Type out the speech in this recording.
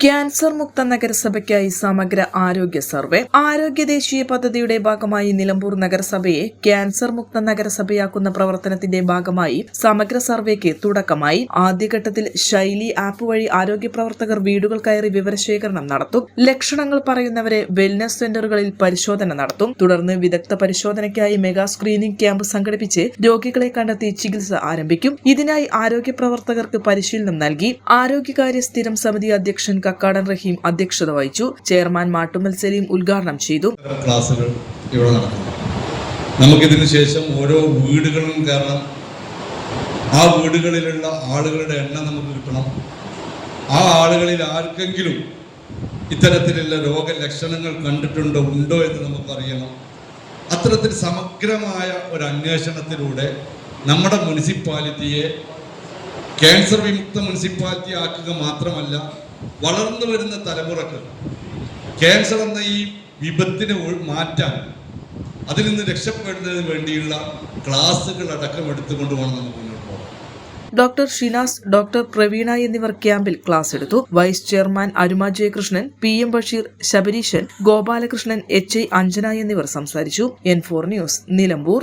Cancer മുക്ത നഗരസഭയ്ക്കായി സമഗ്ര ആരോഗ്യ സർവേ. ആരോഗ്യ ദേശീയ പദ്ധതിയുടെ ഭാഗമായി നിലമ്പൂർ നഗരസഭയെ ക്യാൻസർ മുക്ത നഗരസഭയാക്കുന്ന പ്രവർത്തനത്തിന്റെ ഭാഗമായി സമഗ്ര സർവേക്ക് തുടക്കമായി. ആദ്യഘട്ടത്തിൽ ശൈലി ആപ്പ് വഴി ആരോഗ്യ പ്രവർത്തകർ വീടുകൾ കയറി വിവരശേഖരണം നടത്തും. ലക്ഷണങ്ങൾ പറയുന്നവരെ വെൽനസ് സെന്ററുകളിൽ പരിശോധന നടത്തും. തുടർന്ന് വിദഗ്ധ പരിശോധനയ്ക്കായി മെഗാ സ്ക്രീനിംഗ് ക്യാമ്പ് സംഘടിപ്പിച്ച് രോഗികളെ കണ്ടെത്തി ചികിത്സ ആരംഭിക്കും. ഇതിനായി ആരോഗ്യ പ്രവർത്തകർക്ക് പരിശീലനം നൽകി. ആരോഗ്യകാര്യ സ്ഥിരം സമിതി അധ്യക്ഷൻ കക്കാടൻ റഹീം അധ്യക്ഷത വഹിച്ചു. ചെയർമാൻ മാട്ടുമൽ സലീം ഉദ്ഘാടനം ചെയ്തു. ക്ലാസുകൾ ഇവിടെ നടക്കുന്നു. നമുക്കിതിന് ശേഷം ഓരോ വീടുകളും കാരണം ആ വീടുകളിലുള്ള ആളുകളുടെ എണ്ണം നമുക്ക് കിട്ടണം. ആ ആളുകളിൽ ആർക്കെങ്കിലും ഇത്തരത്തിലുള്ള രോഗലക്ഷണങ്ങൾ കണ്ടിട്ടുണ്ടോ ഉണ്ടോ എന്ന് നമുക്കറിയണം. അത്തരത്തിൽ സമഗ്രമായ ഒരു അന്വേഷണത്തിലൂടെ നമ്മുടെ മുനിസിപ്പാലിറ്റിയെ ക്യാൻസർ വിമുക്ത മുനിസിപ്പാലിറ്റി ആക്കുക മാത്രമല്ല വളർന്നു വരുന്ന തലമുറയ്ക്ക് ക്യാൻസർ എന്ന ഈ വിപത്തിനെ മാറ്റാൻ അതിൽ നിന്ന് രക്ഷപ്പെടുന്നതിന് വേണ്ടിയുള്ള ക്ലാസ്സുകൾ അടക്കം എടുത്തുകൊണ്ട് വേണം നമുക്ക് മുന്നോട്ട് പോകാം ഡോക്ടർ ഷിനാസ് ഡോക്ടർ പ്രവീണ എന്നിവർ ക്യാമ്പിൽ ക്ലാസ് എടുത്തു. Vice chairman Aruma Jayakrishnan P M Basheer Sabareeshan Gopalakrishnan H I Anjana എന്നിവർ സംസാരിച്ചു. N four news Nilambur.